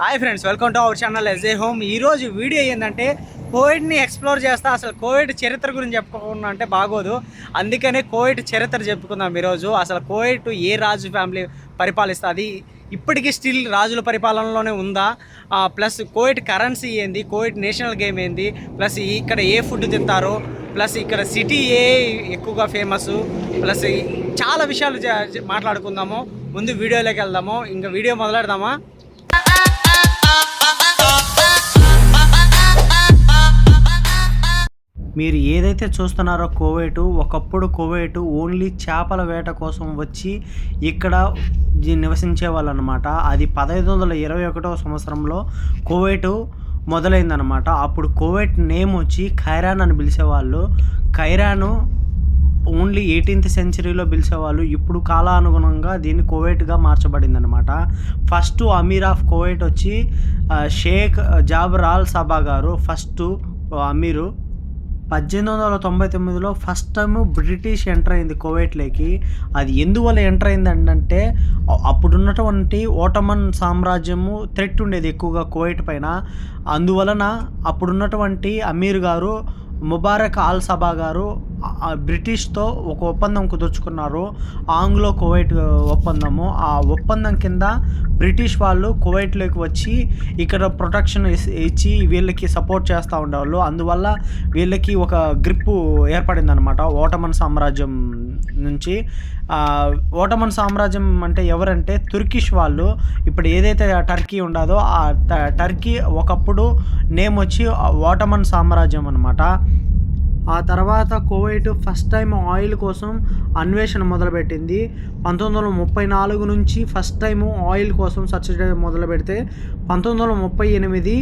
Hi friends welcome to our channel S A home ఈరోజు video ఏంటంటే కోవిడ్ని explore చేస్తా. అసలు కోవిడ్ చరిత్ర గురించి చెప్పుకోకుండా అంటే బాగోదు. అందుకనే కోవిడ్ చరిత్ర చెప్పుకుందాం ఈరోజు. అసలు కోవిడ్ ఏ రాజు ఫ్యామిలీ పరిపాలిస్తుంది? ఇప్పటికీ స్టిల్ రాజుల పరిపాలనలోనే ఉందా? ప్లస్ కోవిడ్ కరెన్సీ ఏంది? కోవిడ్ నేషనల్ గేమ్ ఏంది? ప్లస్ ఇక్కడ ఏ ఫుడ్ తింటారు? ప్లస్ ఇక్కడ సిటీ ఏ ఎక్కువగా ఫేమస్ ప్లస్ చాలా విషయాలు మాట్లాడుకుందాము. ముందు వీడియోలోకి వెళ్దాము. ఇంకా వీడియో మొదలెడదామా? మీరు ఏదైతే చూస్తున్నారో కోవేటు ఒకప్పుడు కోవేటు ఓన్లీ చేపల వేట కోసం వచ్చి ఇక్కడ నివసించే వాళ్ళు అనమాట అది పదహైదు వందల ఇరవై ఒకటవ సంవత్సరంలో కోవేటు మొదలైందనమాట. అప్పుడు కోవేట్ నేమ్ వచ్చి ఖైరాన్ అని పిలిచేవాళ్ళు. ఖైరాను ఓన్లీ ఎయిటీన్త్ సెంచరీలో పిలిచేవాళ్ళు. ఇప్పుడు కాలానుగుణంగా దీన్ని కోవేట్గా మార్చబడింది అనమాట ఫస్ట్ అమీర్ ఆఫ్ కోవేట్ వచ్చి షేక్ జాబర్ ఆల్ సబా గారు ఫస్ట్ అమీరు పద్దెనిమిది వందల తొంభై తొమ్మిదిలో ఫస్ట్ టైం బ్రిటిష్ ఎంటర్ అయింది కోవేట్లోకి. అది ఎందువల్ల ఎంటర్ అయింది అంటే అప్పుడున్నటువంటి ఓటమన్ సామ్రాజ్యము థ్రెట్ ఉండేది ఎక్కువగా కోవేట్ పైన. అందువలన అప్పుడున్నటువంటి అమీర్ గారు ముబారక్ ఆల్ సబా గారు బ్రిటిష్తో ఒక ఒప్పందం కుదుర్చుకున్నారు ఆంగ్లో కువైట్ ఒప్పందము. ఆ ఒప్పందం కింద బ్రిటిష్ వాళ్ళు కువైట్లోకి వచ్చి ఇక్కడ ప్రొటెక్షన్ ఇచ్చి వీళ్ళకి సపోర్ట్ చేస్తూ ఉండేవాళ్ళు. అందువల్ల వీళ్ళకి ఒక గ్రిప్పు ఏర్పడిందనమాట ఓటమన్ సామ్రాజ్యం నుంచి ఓటమన్ సామ్రాజ్యం అంటే ఎవరంటే తుర్కిష్ వాళ్ళు. ఇప్పుడు ఏదైతే టర్కీ ఉండదో ఆ టర్కీ ఒకప్పుడు నేమ్ వచ్చి ఓటమన్ సామ్రాజ్యం అనమాట ఆ తర్వాత కువైట్ ఫస్ట్ టైం ఆయిల్ కోసం అన్వేషణ మొదలుపెట్టింది. పంతొమ్మిది వందల ముప్పై నాలుగు నుంచి ఫస్ట్ టైం ఆయిల్ కోసం సెర్చ్ చేయడం మొదలు పెడితే పంతొమ్మిది వందల ముప్పై ఎనిమిది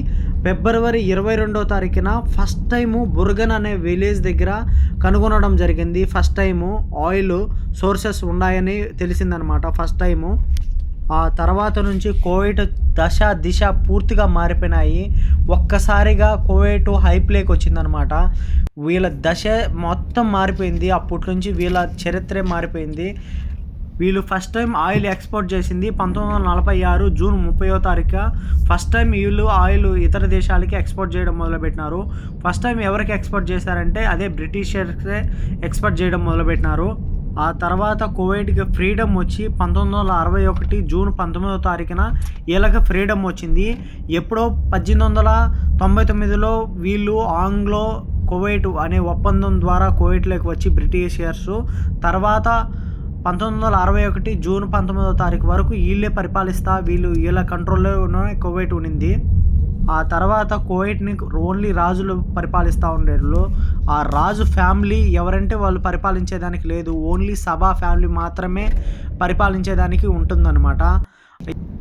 ఫిబ్రవరి ఇరవై రెండో తారీఖున ఫస్ట్ టైము బుర్గన్ అనే విలేజ్ దగ్గర కనుగొనడం జరిగింది. ఫస్ట్ టైము ఆయిల్ సోర్సెస్ ఉన్నాయని తెలిసిందనమాట ఫస్ట్ టైము ఆ తర్వాత నుంచి కోవిడ్ దశ దిశ పూర్తిగా మారిపోయినాయి. ఒక్కసారిగా కోవిడ్ హైప్లేకి వచ్చిందనమాట వీళ్ళ దశ మొత్తం మారిపోయింది. అప్పటి నుంచి వీళ్ళ చరిత్రే మారిపోయింది. వీళ్ళు ఫస్ట్ టైం ఆయిల్ ఎక్స్పోర్ట్ చేసింది పంతొమ్మిది వందల నలభై ఆరు జూన్ ముప్పయో తారీఖు ఫస్ట్ టైం వీళ్ళు ఆయిల్ ఇతర దేశాలకి ఎక్స్పోర్ట్ చేయడం మొదలుపెట్టినారు. ఫస్ట్ టైం ఎవరికి ఎక్స్పోర్ట్ చేశారంటే అదే బ్రిటిషర్సే ఎక్స్పోర్ట్ చేయడం మొదలుపెట్టినారు. ఆ తర్వాత కువైట్కి ఫ్రీడమ్ వచ్చి పంతొమ్మిది వందల అరవై ఒకటి జూన్ పంతొమ్మిదవ తారీఖున వీళ్ళకి ఫ్రీడమ్ వచ్చింది. ఎప్పుడో పద్దెనిమిది వందల తొంభై తొమ్మిదిలో వీళ్ళు ఆంగ్లో కువైట్ అనే ఒప్పందం ద్వారా కువైట్లోకి వచ్చి బ్రిటిషర్స్. తర్వాత పంతొమ్మిది వందల అరవై ఒకటి జూన్ పంతొమ్మిదవ తారీఖు వరకు వీళ్ళే పరిపాలిస్తా వీళ్ళు వీళ్ళ కంట్రోల్లోనే కువైట్ ఉండింది. ఆ తర్వాత కువైట్ని ఓన్లీ రాజులు పరిపాలిస్తూ ఉండేళ్ళు. ఆ రాజు ఫ్యామిలీ ఎవరంటే వాళ్ళు పరిపాలించేదానికి లేదు. ఓన్లీ సభా ఫ్యామిలీ మాత్రమే పరిపాలించేదానికి ఉంటుందన్నమాట.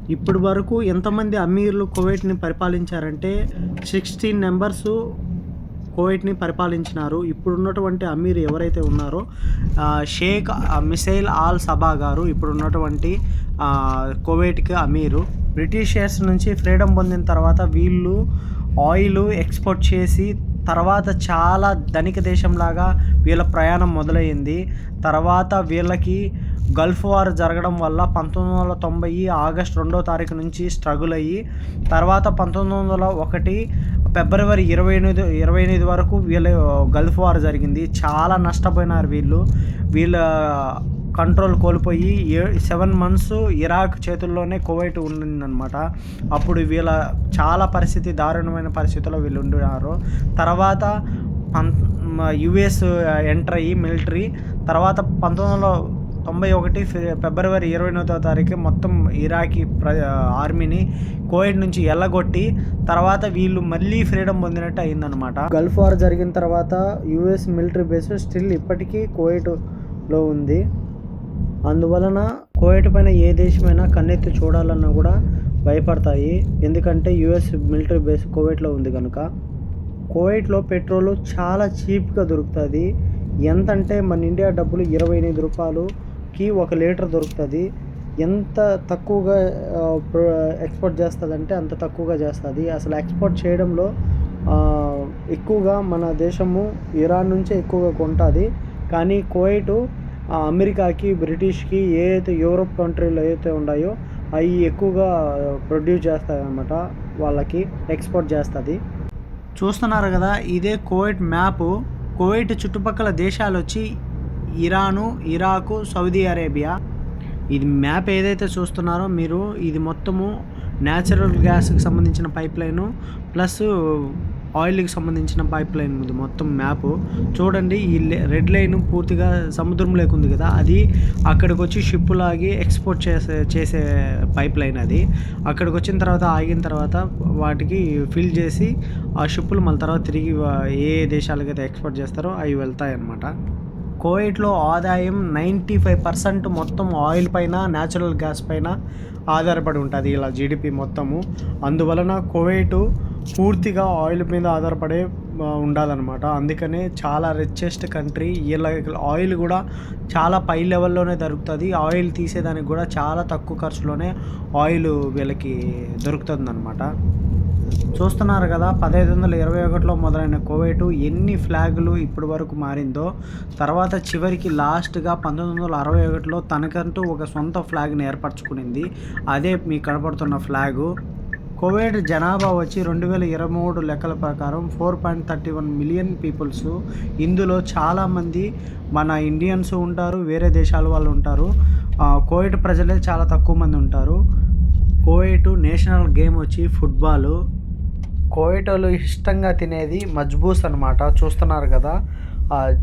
ఇప్పటి వరకు ఎంతమంది అమీర్లు కోవిడ్ని పరిపాలించారంటే సిక్స్టీన్ నెంబర్స్ కోవిడ్ని పరిపాలించినారు. ఇప్పుడున్నటువంటి అమీర్ ఎవరైతే ఉన్నారో షేక్ మిసైల్ ఆల్ సబా గారు ఇప్పుడున్నటువంటి ఆ, కువైట్కి అమీరు. బ్రిటిషర్స్ నుంచి ఫ్రీడమ్ పొందిన తర్వాత వీళ్ళు ఆయిల్ ఎక్స్పోర్ట్ చేసి తర్వాత చాలా ధనిక దేశంలాగా వీళ్ళ ప్రయాణం మొదలైంది. తర్వాత వీళ్ళకి గల్ఫ్ వార్ జరగడం వల్ల పంతొమ్మిది వందల తొంభై ఆగస్ట్ రెండో తారీఖు నుంచి స్ట్రగుల్ అయ్యి తర్వాత పంతొమ్మిది వందల ఒకటి ఫిబ్రవరి ఇరవై ఎనిమిది ఇరవై ఎనిమిది వరకు వీళ్ళ గల్ఫ్ వార్ జరిగింది. చాలా నష్టపోయినారు వీళ్ళు. వీళ్ళ కంట్రోల్ కోల్పోయి ఏ సెవెన్ మంత్స్ ఇరాక్ చేతుల్లోనే కువైట్ ఉండిందనమాట అప్పుడు వీళ్ళ చాలా పరిస్థితి దారుణమైన పరిస్థితిలో వీళ్ళు ఉండినారు. తర్వాత పం యుఎస్ ఎంటర్ అయ్యి మిలిటరీ. తర్వాత పంతొమ్మిది వందల తొంభై ఒకటి ఫిబ్రవరి ఇరవై ఎనిమిదో తారీఖు మొత్తం ఇరాకీ ప్ర ఆర్మీని కోవిడ్ నుంచి ఎల్లగొట్టి తర్వాత వీళ్ళు మళ్ళీ ఫ్రీడమ్ పొందినట్టు అయిందనమాట గల్ఫ్ వార్ జరిగిన తర్వాత యుఎస్ మిలిటరీ బేస్ స్టిల్ ఇప్పటికీ కోవిడ్లో ఉంది. అందువలన కోయట పైన ఏ దేశమైనా కన్నెత్తి చూడాలన్నా కూడా భయపడతాయి. ఎందుకంటే యుఎస్ మిలిటరీ బేస్ కోవిడ్లో ఉంది కనుక కోవిడ్లో పెట్రోల్ చాలా చీప్గా దొరుకుతుంది. ఎంత అంటే మన ఇండియా డబ్బులు ఇరవై ఎనిమిది రూపాయలుకి ఒక లీటర్ దొరుకుతుంది. ఎంత తక్కువగా ఎక్స్పోర్ట్ చేస్తుందంటే అంత తక్కువగా చేస్తుంది. అసలు ఎక్స్పోర్ట్ చేయడంలో ఎక్కువగా మన దేశము ఇరాన్ నుంచే ఎక్కువగా కొంటుంది. కానీ కోవైటు అమెరికాకి బ్రిటిష్కి ఏ అయితే యూరోప్ కంట్రీలు ఏవైతే ఉన్నాయో అవి ఎక్కువగా ప్రొడ్యూస్ చేస్తాయన్నమాట వాళ్ళకి ఎక్స్పోర్ట్ చేస్తుంది. చూస్తున్నారు కదా ఇదే కోవిడ్ మ్యాప్. కోవిడ్ చుట్టుపక్కల దేశాలు వచ్చి ఇరాను ఇరాకు సౌదీ అరేబియా. ఇది మ్యాప్ ఏదైతే చూస్తున్నారో మీరు ఇది మొత్తము న్యాచురల్ గ్యాస్కి సంబంధించిన పైప్ లైను ప్లస్ ఆయిల్కి సంబంధించిన పైప్ లైన్ ఉంది. మొత్తం మ్యాప్. చూడండి ఈ రెడ్ లైన్ పూర్తిగా సముద్రం లేకుంది కదా. అది అక్కడికి వచ్చి షిప్ లాగి ఎక్స్పోర్ట్ చేసే చేసే పైప్ లైన్ అది. అక్కడికి వచ్చిన తర్వాత ఆగిన తర్వాత వాటికి ఫిల్ చేసి ఆ షిప్పులు మళ్ళీ తర్వాత తిరిగి ఏ దేశాలకైతే ఎక్స్పోర్ట్ చేస్తారో అవి వెళ్తాయి అన్నమాట కోవిడ్లో ఆదాయం నైంటీ ఫైవ్ పర్సెంట్ మొత్తం ఆయిల్ పైన న్యాచురల్ గ్యాస్ పైన ఆధారపడి ఉంటుంది. ఇలా జీడిపి మొత్తము. అందువలన కోవిడ్ పూర్తిగా ఆయిల్ మీద ఆధారపడే ఉండాలన్నమాట. అందుకనే చాలా రిచెస్ట్ కంట్రీ వీళ్ళ ఆయిల్ కూడా చాలా పై లెవెల్లోనే దొరుకుతుంది. ఆయిల్ తీసేదానికి కూడా చాలా తక్కువ ఖర్చులోనే ఆయిల్ వీళ్ళకి దొరుకుతుంది చూస్తున్నారు కదా పదహైదు వందల ఇరవై ఒకటిలో మొదలైన కోవైట్ ఎన్ని ఫ్లాగులు ఇప్పటి వరకు మారిందో. తర్వాత చివరికి లాస్ట్గా పంతొమ్మిది వందల అరవై ఒకటిలో తనకంటూ ఒక సొంత ఫ్లాగ్ని ఏర్పరచుకునింది. అదే మీకు కనపడుతున్న ఫ్లాగు. కోవిడ్ జనాభా వచ్చి రెండు వేల ఇరవై మూడు లెక్కల ప్రకారం four point thirty one million peoples. ఇందులో చాలామంది మన ఇండియన్స్ ఉంటారు వేరే దేశాల వాళ్ళు ఉంటారు. కోవిడ్ ప్రజలే చాలా తక్కువ మంది ఉంటారు. కోవిడ్ నేషనల్ గేమ్ వచ్చి ఫుట్బాలు. కోవిటోలు ఇష్టంగా తినేది మజ్బూస్ అనమాట చూస్తున్నారు కదా.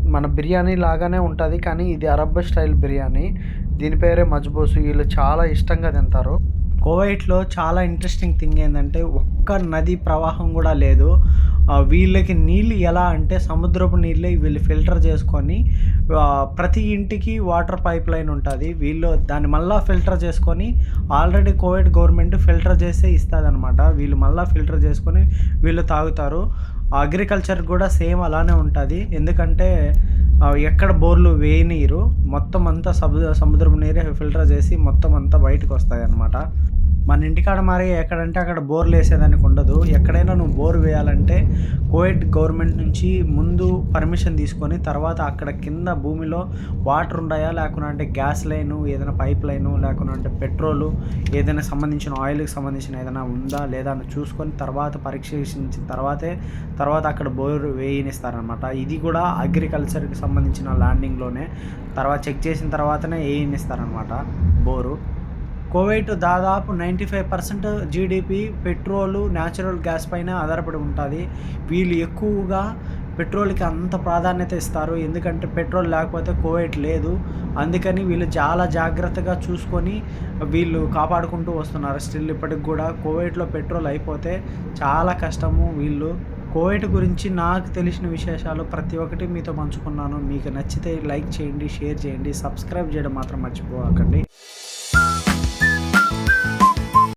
మన బిర్యానీ లాగానే ఉంటుంది కానీ ఇది అరబ్ స్టైల్ బిర్యానీ. దీని పేరే మజ్బూస్ వీళ్ళు చాలా ఇష్టంగా తింటారు. కోవైట్లో చాలా ఇంట్రెస్టింగ్ థింగ్ ఏంటంటే ఒక్క నది ప్రవాహం కూడా లేదు. వీళ్ళకి నీళ్ళు ఎలా అంటే సముద్రపు నీళ్ళే వీళ్ళు ఫిల్టర్ చేసుకొని ప్రతి ఇంటికి వాటర్ పైప్ లైన్ ఉంటుంది. వీళ్ళు దాన్ని మళ్ళీ ఫిల్టర్ చేసుకొని ఆల్రెడీ కోవిడ్ గవర్నమెంట్ ఫిల్టర్ చేసే ఇస్తుంది అనమాట వీళ్ళు మళ్ళీ ఫిల్టర్ చేసుకొని వీళ్ళు తాగుతారు. అగ్రికల్చర్ కూడా సేమ్ అలానే ఉంటుంది. ఎందుకంటే ఎక్కడ బోర్లు వేయనీరు. మొత్తం అంతా సముద్ర సముద్రపు నీరే ఫిల్టర్ చేసి మొత్తం అంతా బయటకు వస్తాయి అన్నమాట మన ఇంటికాడ మరి ఎక్కడంటే అక్కడ బోర్లు వేసేదానికి ఉండదు. ఎక్కడైనా నువ్వు బోర్ వేయాలంటే కోవిడ్ గవర్నమెంట్ నుంచి ముందు పర్మిషన్ తీసుకొని తర్వాత అక్కడ కింద భూమిలో వాటర్ ఉన్నాయా లేకుండా అంటే గ్యాస్ లైను ఏదైనా పైప్ లైను లేకుండా అంటే పెట్రోలు ఏదైనా సంబంధించిన ఆయిల్కి సంబంధించిన ఏదైనా ఉందా? లేదా? అని చూసుకొని తర్వాత పరీక్షించిన తర్వాతే తర్వాత అక్కడ బోర్ వేయనిస్తారనమాట ఇది కూడా అగ్రికల్చర్కి సంబంధించిన ల్యాండింగ్లోనే. తర్వాత చెక్ చేసిన తర్వాతనే వేయనిస్తారనమాట బోరు. కువైట్ దాదాపు ninety five percent GDP petrol natural gas పైన ఆధారపడి ఉంటుంది. వీళ్ళు ఎక్కువగా పెట్రోల్కి అంత ప్రాధాన్యత ఇస్తారు. ఎందుకంటే పెట్రోల్ లేకపోతే కోవిడ్ లేదు. అందుకని వీళ్ళు చాలా జాగ్రత్తగా చూసుకొని వీళ్ళు కాపాడుకుంటూ వస్తున్నారు. స్టిల్ ఇప్పటికి కూడా కోవిడ్లో పెట్రోల్ అయిపోతే చాలా కష్టము వీళ్ళు. కోవిడ్ గురించి నాకు తెలిసిన విశేషాలు ప్రతి ఒక్కటి మీతో పంచుకున్నాను. మీకు నచ్చితే లైక్ చేయండి షేర్ చేయండి సబ్స్క్రైబ్ చేయడం మాత్రం మర్చిపోకండి.